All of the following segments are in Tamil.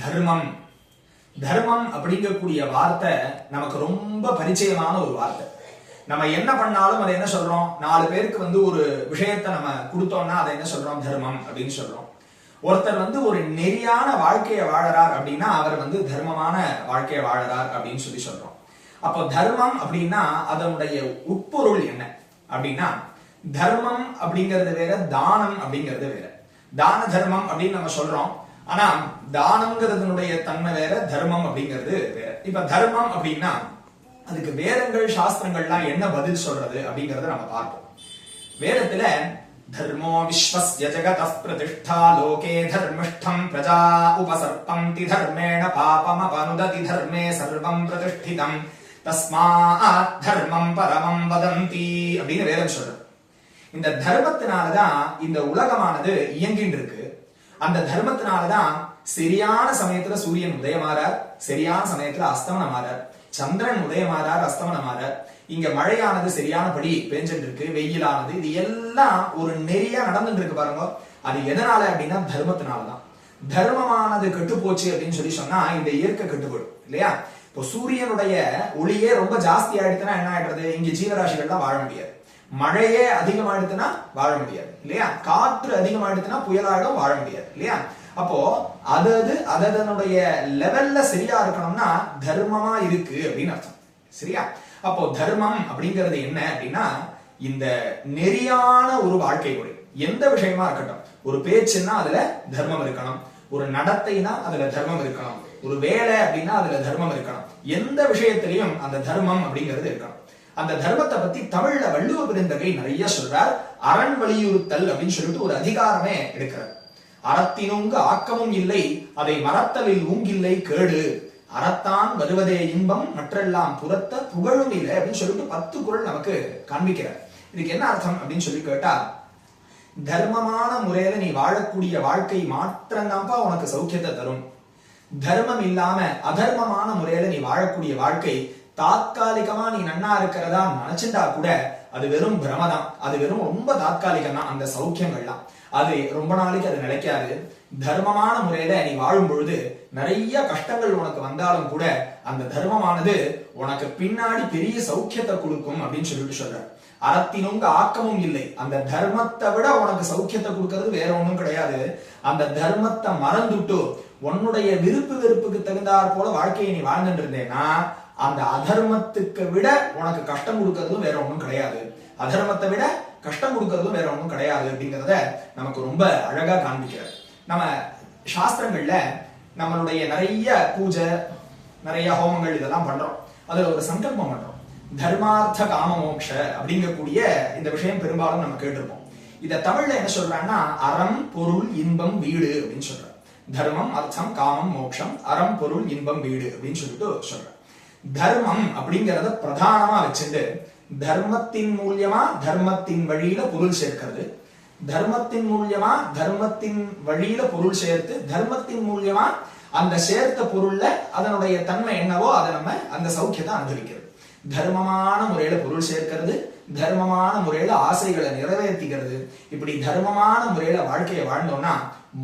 தர்மம். தர்மம் அப்படிங்கக்கூடிய வார்த்தை நமக்கு ரொம்ப பரிச்சயமான ஒரு வார்த்தை. நம்ம என்ன பண்ணாலும் அதை என்ன சொல்றோம்? நாலு பேருக்கு வந்து ஒரு விஷயத்தை நம்ம கொடுத்தோம்னா அதை என்ன சொல்றோம்? தர்மம் அப்படின்னு சொல்றோம். ஒருத்தர் வந்து ஒரு நெறியான வாழ்க்கையை வாழறார் அப்படின்னா அவர் வந்து தர்மமான வாழ்க்கையை வாழறார் அப்படின்னு சொல்லி சொல்றோம். அப்போ தர்மம் அப்படின்னா அதனுடைய உட்பொருள் என்ன அப்படின்னா தர்மம் அப்படிங்கிறது வேற தானம் அப்படிங்கிறது வேற. தான தர்மம் அப்படின்னு நம்ம சொல்றோம். ஆனா தானம்ங்கிறதுனுடைய தன்மை வேற தர்மம் அப்படிங்கிறது வேற. இப்ப தர்மம் அப்படின்னா அதுக்கு வேதங்கள் சாஸ்திரங்கள்லாம் என்ன பதில் சொல்றது அப்படிங்கறத நம்ம பார்ப்போம். வேதத்துல தர்மோ விஸ்வஸ்ய ஜகதः பிரதிஷ்டா லோகே தர்மிஷ்டம் பிரஜா உபசர்ப்பந்தி தர்மேண பாபமபனுததி தர்மே சர்வம் பிரதிஷ்டிதம் தஸ்மாத் தர்மம் பரமம் வதந்தி அப்படின்னு வேதம் சொல்றது. இந்த தர்மத்தினாலதான் இந்த உலகமானது இயங்கின்னு இருக்கு. அந்த தர்மத்தினாலதான் சரியான சமயத்துல சூரியன் உதயமாறார் சரியான சமயத்துல அஸ்தமனமாறார். சந்திரன் உதயமாறார் அஸ்தமனமாறார். இங்க மழையானது சரியானபடி பெஞ்சிட்டு இருக்கு வெயிலானது இது எல்லாம் ஒரு நெறியா நடந்துட்டு இருக்கு பாருங்க. அது எதனால அப்படின்னா தர்மத்தினாலதான். தர்மமானது கெட்டு போச்சு அப்படின்னு சொல்லி சொன்னா இந்த இயற்கை கெட்டுப்படும் இல்லையா? இப்போ சூரியனுடைய ஒளியே ரொம்ப ஜாஸ்தி ஆயிடுச்சுன்னா என்ன ஆயிடுறது? இங்க ஜீவராசிகள்லாம் வாழ முடியாது. மழையே அதிகமாயிடுச்சுன்னா வாழ முடியாது இல்லையா? காற்று அதிகமாயிடுச்சுன்னா புயலாயிடும் வாழ முடியாது இல்லையா? அப்போ அதது அதனுடைய லெவல்ல சரியா இருக்கணும்னா தர்மமா இருக்கு அப்படின்னு அர்த்தம் சரியா? அப்போ தர்மம் அப்படிங்கிறது என்ன அப்படின்னா இந்த நெறியான ஒரு வாழ்க்கை முறை. எந்த விஷயமா இருக்கட்டும். ஒரு பேச்சுன்னா அதுல தர்மம் இருக்கணும். ஒரு நடத்தைனா அதுல தர்மம் இருக்கணும். ஒரு வேலை அப்படின்னா அதுல தர்மம் இருக்கணும். எந்த விஷயத்திலையும் அந்த தர்மம் அப்படிங்கிறது இருக்கணும். அந்த தர்மத்தை பத்தி தமிழ்ல வள்ளுவ பெருந்தகை நிறைய சொல்றார். அரண் வலியுறுத்தல் அப்படின்னு சொல்லிட்டு ஒரு அதிகாரமே எடுக்கிறார். அறத்தினுங்கு ஆக்கமும் இல்லை அதை மறத்தலில் ஊங்கில்லை கேடு. அறத்தான் வருவதே இன்பம் மற்றெல்லாம் புறத்த புகழும் இல்லை அப்படின்னு சொல்லிட்டு பத்து குரல் நமக்கு காண்பிக்கிறார். இதுக்கு என்ன அர்த்தம் அப்படின்னு சொல்லி கேட்டா தர்மமான முறையில நீ வாழக்கூடிய வாழ்க்கை மாற்றம்தான்ப்பா உனக்கு சௌக்கியத்தை தரும். தர்மம் இல்லாம அதர்மமான முறையில நீ வாழக்கூடிய வாழ்க்கை தாத்காலிகமா நீ நன்னா இருக்கிறதா நினைச்சிட்டா கூட அது வெறும் பிரமதான். அது வெறும் ரொம்ப தாத்காலிகம் தான் அந்த சௌக்கியங்கள்லாம். அது ரொம்ப நாளைக்கு அது நிலைக்காது. தர்மமான முறையில நீ வாழும் பொழுது நிறைய கஷ்டங்கள் உனக்கு வந்தாலும் கூட அந்த தர்மமானது உனக்கு பின்னாடி பெரிய சௌக்கியத்தை கொடுக்கும் அப்படின்னு சொல்லிட்டு சொல்ற அறத்தினுங்க ஆக்கமும் இல்லை. அந்த தர்மத்தை விட உனக்கு சௌக்கியத்தை கொடுக்கறது வேற ஒன்றும் கிடையாது. அந்த தர்மத்தை மறந்துட்டு உன்னுடைய விருப்பு வெறுப்புக்கு தகுந்தாற் போல வாழ்க்கையை நீ வாழ்ந்துட்டு இருந்தேன்னா அந்த அதர்மத்துக்கு விட உனக்கு கஷ்டம் கொடுக்கறதும் வேற ஒன்றும் கிடையாது. அதர்மத்தை விட கஷ்டம் கொடுக்கறதும் வேற ஒன்றும் கிடையாது அப்படிங்கிறத நமக்கு ரொம்ப அழகா காண்பிக்கிறார். நம்ம சாஸ்திரங்கள்ல நம்மளுடைய நிறைய பூஜை நிறைய ஹோமங்கள் இதெல்லாம் பண்றோம். அதுல ஒரு சங்கல்பம் பண்றோம். தர்மார்த்த காம மோக்ஷ அப்படிங்கக்கூடிய இந்த விஷயம் பெரும்பாலும் நம்ம கேட்டிருப்போம். இத தமிழ்ல என்ன சொல்றாங்கன்னா அறம் பொருள் இன்பம் வீடு அப்படின்னு சொல்ற தர்மம் அர்த்தம் காமம் மோக்ஷம் அறம் பொருள் இன்பம் வீடு அப்படின்னு சொல்லிட்டு சொல்ற தர்மம் அப்படிங்கிறத பிரதானமா வச்சுட்டு தர்மத்தின் மூலியமா தர்மத்தின் வழியில பொருள் சேர்க்கிறது. தர்மத்தின் மூலியமா தர்மத்தின் வழியில பொருள் சேர்த்து தர்மத்தின் மூலியமா அந்த சேர்த்த பொருள்ல அதனுடைய தன்மை என்னவோ அதை நம்ம அந்த சௌக்கியத்தை அனுபவிக்கிறது. தர்மமான முறையில பொருள் சேர்க்கிறது தர்மமான முறையில ஆசைகளை நிறைவேற்றிக்கிறது இப்படி தர்மமான முறையில வாழ்க்கையை வாழ்ந்தோம்னா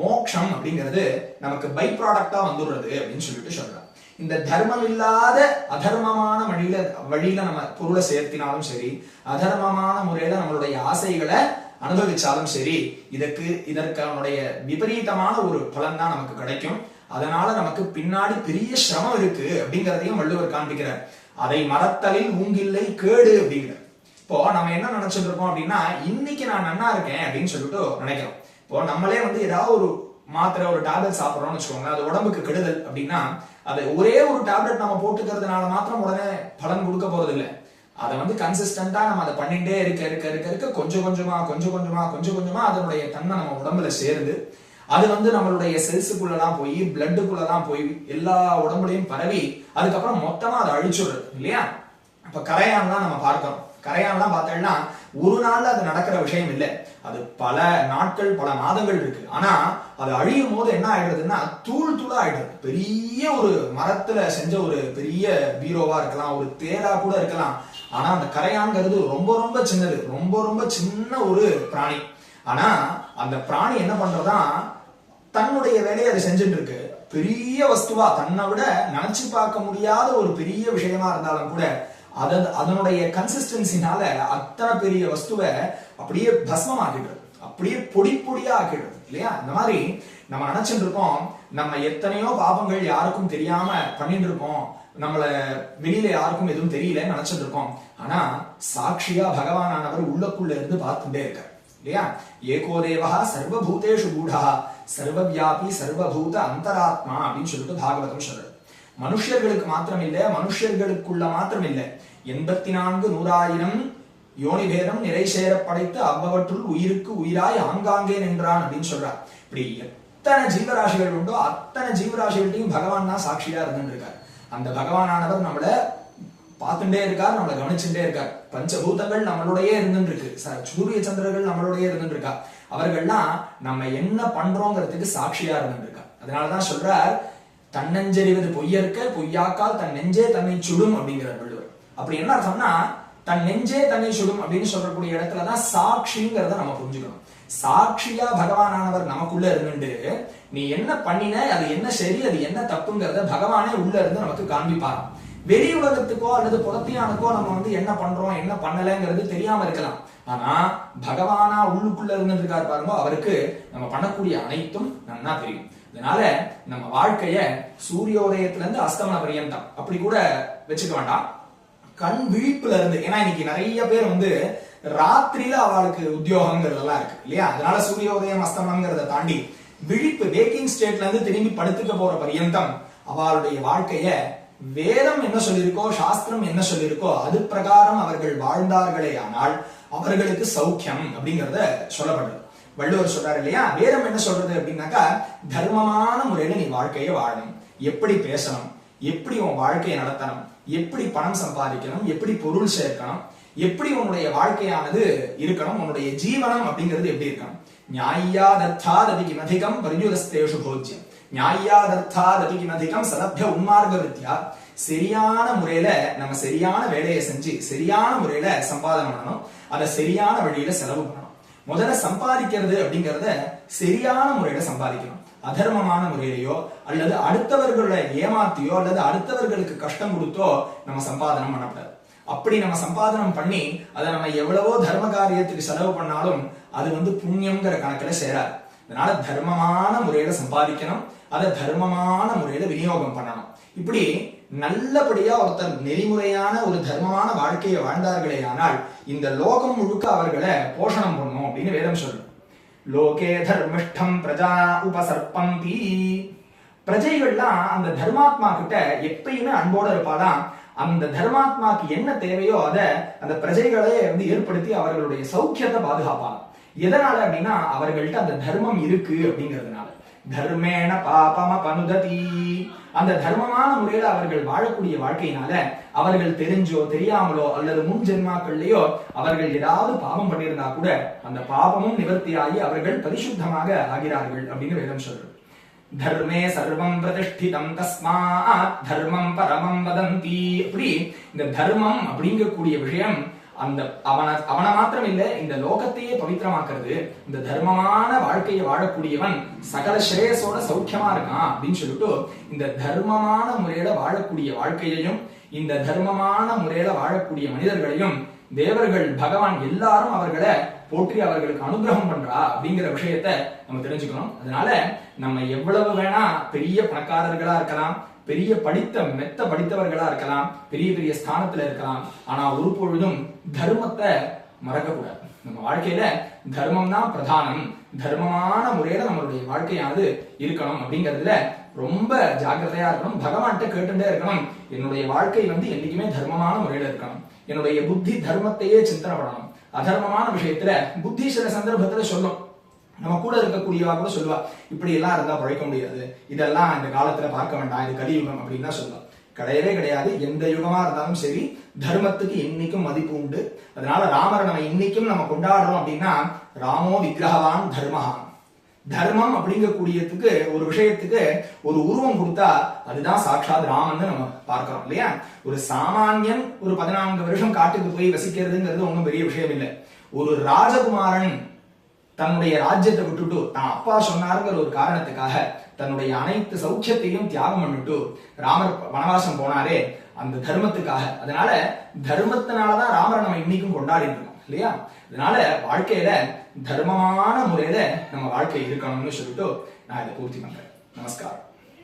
மோக்ஷம் அப்படிங்கிறது நமக்கு பை ப்ராடக்டா வந்துடுறது அப்படின்னு சொல்லிட்டு சொல்றாங்க இந்த தர்மம் இல்லாத அதர்மமான வழியில வழியில நம்ம பொருளை சேர்த்தினாலும் சரி அதர்மமான முறையில நம்மளுடைய ஆசைகளை அனுபவிச்சாலும் சரி இதற்கு இதற்கனுடைய விபரீதமான ஒரு பலன் தான் நமக்கு கிடைக்கும். அதனால நமக்கு பின்னாடி பெரிய சிரமம் இருக்கு அப்படிங்கிறதையும் வள்ளுவர் காண்பிக்கிறார். அதை மறத்தலில் ஊங்கில்லை கேடு அப்படிங்கிற இப்போ நம்ம என்ன நினைச்சிட்டு இருக்கோம் அப்படின்னா இன்னைக்கு நான் நன்னா இருக்கேன் அப்படின்னு சொல்லிட்டு நினைக்கிறோம். இப்போ நம்மளே வந்து ஏதாவது ஒரு மாத்திரை ஒரு டேப்லெட் சாப்பிட்றோம்னு வச்சுக்கோங்க அது உடம்புக்கு கெடுதல் அப்படின்னா அதை ஒரே ஒரு டேப்லெட் நம்ம போட்டுக்கிறதுனால மாத்திரம் உடனே பலன் கொடுக்க போறது இல்லை அதை வந்து கன்சிஸ்டண்டா நம்ம அதை பண்ணிட்டே இருக்க இருக்க இருக்க இருக்க கொஞ்சம் கொஞ்சமா கொஞ்சம் கொஞ்சமா கொஞ்சம் கொஞ்சமா அதனுடைய தன்மை நம்ம உடம்புல சேருது. அது வந்து நம்மளுடைய செல்ஸுக்குள்ளலாம் போய் பிளட்டுக்குள்ளலாம் போய் எல்லா உடம்புலையும் பரவி அதுக்கப்புறம் மொத்தமா அதை அழிச்சுடுறது இல்லையா? அப்ப கரையான்லாம் நம்ம பார்க்கிறோம். கரையான்லாம் பார்த்தோம்னா ஒரு நாள்ல அது நடக்கிற விஷயம் இல்லை. அது பல நாட்கள் பல மாதங்கள் இருக்கு. ஆனா அது அழியும் போது என்ன ஆயிடுறதுன்னா தூள் தூளா ஆயிடுறது பெரிய ஒரு மரத்துல செஞ்ச ஒரு பெரிய பீரோவா இருக்கலாம் ஒரு தேரா கூட இருக்கலாம். ஆனா அந்த கரையான்ங்கிறது ரொம்ப ரொம்ப சின்னது. ரொம்ப ரொம்ப சின்ன ஒரு பிராணி. ஆனா அந்த பிராணி என்ன பண்றதா தன்னுடைய வேலையை அது செஞ்சுட்டு இருக்கு. பெரிய வஸ்துவா தன்னை விட நினைச்சு பார்க்க முடியாத ஒரு பெரிய விஷயமா இருந்தாலும் கூட அதன் அதனுடைய கன்சிஸ்டன்சினால அத்தனை பெரிய வஸ்துவை அப்படியே பஸ்மம் ஆகிடுறது அப்படியே பொடி பொடியா ஆக்கிடுறது இல்லையா? இந்த மாதிரி நம்ம நினைச்சிட்டு இருக்கோம் நம்ம எத்தனையோ பாபங்கள் யாருக்கும் தெரியாம பண்ணிட்டு இருக்கோம் நம்மள வெளியில யாருக்கும் எதுவும் தெரியலன்னு நினைச்சிட்டு இருக்கோம் ஆனா சாட்சியா பகவானானவர் உள்ளக்குள்ள இருந்து பார்த்துட்டே இருக்கார். இல்லையா? ஏகோ தேவா சர்வபூதேஷு கூடா சர்வவியாபி சர்வபூத அந்தராத்மா அப்படின்னு சொல்லிட்டு பாகவதம் சொல்றது மனுஷர்களுக்கு மாத்திரம் இல்லை மனுஷர்களுக்குள்ள மாத்திரம் இல்லை எண்பத்தி நான்கு நூறாயிரம் யோனி பேதம் நிறை சேர படைத்து அவ்வவற்றுள் உயிருக்கு உயிராய் ஆங்காங்கே நின்றான் அப்படின்னு சொல்றார். இப்படி எத்தனை ஜீவராசிகள் உண்டோ அத்தனை ஜீவராசிகள்ட்டையும் பகவான் தான் சாட்சியா இருந்துருக்கார். இருக்கார் அந்த பகவானானவர் நம்மள பார்த்துட்டே இருக்கார் நம்மளை கவனிச்சுட்டே இருக்கார். பஞ்சபூதங்கள் நம்மளுடைய இருந்துருக்கு. இருக்கு ச- சூரிய சந்திரர்கள் நம்மளுடைய இருந்துருக்கா? அவர்கள்லாம் நம்ம என்ன பண்றோங்கிறதுக்கு சாட்சியா இருந்துருக்கா. அதனாலதான் சொல்றார் தன்னஞ்செறிவது பொய்யற்க பொய்யாக்கால் தன் நெஞ்சே தன்னை சுடும் அப்படிங்கிறார் வள்ளுவர். அப்படி என்ன அர்த்தம்னா தன் நெஞ்சே தன்னை சுடும் அப்படின்னு சொல்லக்கூடிய இடத்துலதான் சாட்சிங்கிறத நம்ம புரிஞ்சுக்கணும். சாட்சியா பகவானானவர் நமக்குள்ள இருந்துட்டு நீ என்ன பண்ணின அது என்ன சரி அது என்ன தப்புங்கிறத பகவானே உள்ள இருந்து நமக்கு காண்பிப்பாராம். வெளி உலகத்துக்கோ அல்லது புறத்தியானுக்கோ நம்ம வந்து என்ன பண்றோம் என்ன பண்ணலைங்கிறது தெரியாம இருக்கலாம். ஆனா பகவானா உள்ளுக்குள்ள இருந்திருக்காரு பாருங்க அவருக்கு நம்ம பண்ணக்கூடிய அனைத்தும் நன்னா தெரியும். அதனால நம்ம வாழ்க்கைய சூரியோதயத்துல இருந்து அஸ்தமன பரியந்தம் அப்படி கூட வச்சுக்க வேண்டாம். கண் விழிப்புல இருந்து ஏன்னா இன்னைக்கு நிறைய பேர் வந்து ராத்திரியில அவளுக்கு உத்தியோகங்கிறதெல்லாம் இருக்கு இல்லையா? அதனால சூரியோதயம் அஸ்தமனங்கிறத தாண்டி விழிப்பு வேக்கிங் ஸ்டேட்ல இருந்து திரும்பி படுத்துக்க போற பரியந்தம் அவளுடைய வாழ்க்கைய வேதம் என்ன சொல்லியிருக்கோ சாஸ்திரம் என்ன சொல்லியிருக்கோ அது பிரகாரம் அவர்கள் வாழ்ந்தார்களே ஆனால் அவர்களுக்கு சௌக்கியம் அப்படிங்கறத சொல்லப்படுது. வள்ளுவர் சொல்றாரு இல்லையா? வேதம் என்ன சொல்றது அப்படின்னாக்கா தர்மமான முறையில நீ வாழ்க்கையை வாழணும். எப்படி பேசணும்? எப்படி உன் வாழ்க்கையை நடத்தணும்? எப்படி பணம் சம்பாதிக்கணும்? எப்படி பொருள் சேர்க்கணும்? எப்படி உன்னுடைய வாழ்க்கையானது இருக்கணும்? உன்னுடைய ஜீவனம் அப்படிங்கிறது எப்படி இருக்கணும்? நியாயாதர்த்தாதபி கிமதிகம் பரியுரஸ்தேஷு போஜ்யம். நியாயாதர்த்தாதபி கிமதிகம் சலபிய உன்மார்க்க வித்யா சரியான முறையில நம்ம சரியான வேலையை செஞ்சு சரியான முறையில சம்பாதனை பண்ணணும். அதை சரியான வழியில செலவு பண்ணணும். முதல்ல சம்பாதிக்கிறது அப்படிங்கறத சரியான முறையில சம்பாதிக்கணும். அதர்மமான முறையிலையோ அல்லது அடுத்தவர்களை ஏமாத்தியோ அல்லது அடுத்தவர்களுக்கு கஷ்டம் கொடுத்தோ நம்ம சம்பாதனம் பண்ணக்கூடாது. அப்படி நம்ம சம்பாதனம் பண்ணி அதை நம்ம எவ்வளவோ தர்ம காரியத்துக்கு செலவு பண்ணாலும் அது வந்து புண்ணியம்ங்கிற கணக்கில் சேராது. அதனால தர்மமான முறையில சம்பாதிக்கணும். அதை தர்மமான முறையில விநியோகம் பண்ணணும். இப்படி நல்லபடியா ஒருத்தர் நெறிமுறையான ஒரு தர்மமான வாழ்க்கையை வாழ்ந்தார்களே ஆனால் இந்த லோகம் முழுக்க அவர்களை போஷணம் பண்ணும் அப்படின்னு வேதம் சொல்லும். லோகே தர்மிஷ்டம் பிரஜா உபசர்பந்தி பிரஜைகள்லாம் அந்த தர்மாத்மா கிட்ட எப்பயுமே அன்போட இருப்பாதான் அந்த தர்மாத்மாக்கு என்ன தேவையோ அதை அந்த பிரஜைகளே வந்து ஏற்படுத்தி அவர்களுடைய சௌக்கியத்தை பாதுகாப்பாங்க எதனால அப்படின்னா அவர்கள்ட்ட அந்த தர்மம் இருக்கு அப்படிங்கிறதுனால. தர்மேண பாபம பனுததீ அந்த தர்மமான முறையில அவர்கள் வாழக்கூடிய வாழ்க்கையினால அவர்கள் தெரிஞ்சோ தெரியாமலோ அல்லது முன் ஜென்மாக்கள்லயோ அவர்கள் ஏதாவது பாவம் பண்ணியிருந்தா கூட அந்த பாவமும் நிவர்த்தியாகி அவர்கள் பரிசுத்தமாக ஆகிறார்கள் அப்படின்னு வேதம் சொல்றது. தர்மே சர்வம் பிரதிஷ்டிதம் தஸ்மாத் தர்மம் பரமம் வதந்தி. அப்படி இந்த தர்மம் அப்படிங்கக்கூடிய விஷயம் அந்த அவன அவனை மாத்திரம் இல்ல இந்த லோகத்தையே பவித்திரமாக்குறது இந்த தர்மமான வாழ்க்கையை வாழக்கூடியவன் சகல ஸ்ரேயஸோட சௌக்கியமா இருக்கான் அப்படின்னு சொல்லிட்டு இந்த தர்மமான முறையில வாழக்கூடிய வாழ்க்கையையும் இந்த தர்மமான முறையில வாழக்கூடிய மனிதர்களையும் தேவர்கள் பகவான் எல்லாரும் அவர்களை போற்றி அவர்களுக்கு அனுகிரகம் பண்றா அப்படிங்கிற விஷயத்த நம்ம தெரிஞ்சுக்கணும். அதனால நம்ம எவ்வளவு வேணா பெரிய பணக்காரர்களா இருக்கலாம் பெரிய படித்த மெத்த படித்தவர்களா இருக்கலாம் பெரிய பெரிய ஸ்தானத்துல இருக்கலாம். ஆனா ஒரு பொழுதும் தர்மத்தை மறக்கக்கூடாது. நம்ம வாழ்க்கையில தர்மம் தான் பிரதானம். தர்மமான முறையில நம்மளுடைய வாழ்க்கையானது இருக்கணும் அப்படிங்கிறதுல ரொம்ப ஜாக்கிரதையா இருக்கணும். பகவான்கிட்ட கேட்டுட்டே இருக்கணும். என்னுடைய வாழ்க்கை வந்து என்னைக்குமே தர்மமான முறையில இருக்கணும். என்னுடைய புத்தி தர்மத்தையே சிந்தனை பண்ணணும். அதர்மமான விஷயத்துல புத்தி சில சந்தர்ப்பத்துல சொல்லும். நம்ம கூட இருக்கக்கூடியவா கூட சொல்லுவா. இப்படி எல்லாம் இருந்தா பழைக்க முடியாது. இதெல்லாம் இந்த காலத்துல பார்க்க வேண்டாம். இது கலியுகம் அப்படின்னு தான் சொல்லுவா. கிடையவே கிடையாது. எந்த யுகமா இருந்தாலும் சரி தர்மத்துக்கு இன்னைக்கும் மதிப்பு உண்டு. அதனால ராமரை நம்ம இன்னைக்கும் நம்ம கொண்டாடுறோம் அப்படின்னா ராமோ விக்கிரகவான் தர்மஹான் தர்மம் அப்படிங்கக்கூடியதுக்கு ஒரு விஷயத்துக்கு ஒரு உருவம் கொடுத்தா அதுதான் சாட்சாத் ராமன் நம்ம பார்க்கிறோம் இல்லையா? ஒரு சாமானியன் ஒரு பதினான்கு வருஷம் காட்டுக்கு போய் வசிக்கிறதுங்கிறது ஒன்றும் பெரிய விஷயம் இல்லை. ஒரு ராஜகுமாரன் தன்னுடைய ராஜ்யத்தை விட்டுட்டு தான் அப்பா சொன்னாருங்கிற ஒரு காரணத்துக்காக தன்னுடைய அனைத்து சௌக்கியத்தையும் தியாகம் பண்ணிட்டு ராமர் வனவாசம் போனாரே அந்த தர்மத்துக்காக. அதனால தர்மத்தினாலதான் ராமரை நம்ம இன்னைக்கும் கொண்டாடிட்டு இருக்கோம் இல்லையா? அதனால வாழ்க்கையில தர்மமான முறையில நம்ம வாழ்க்கை இருக்கணும்னு சொல்லிட்டு நான் இதை பூர்த்தி பண்றேன். நமஸ்காரம்.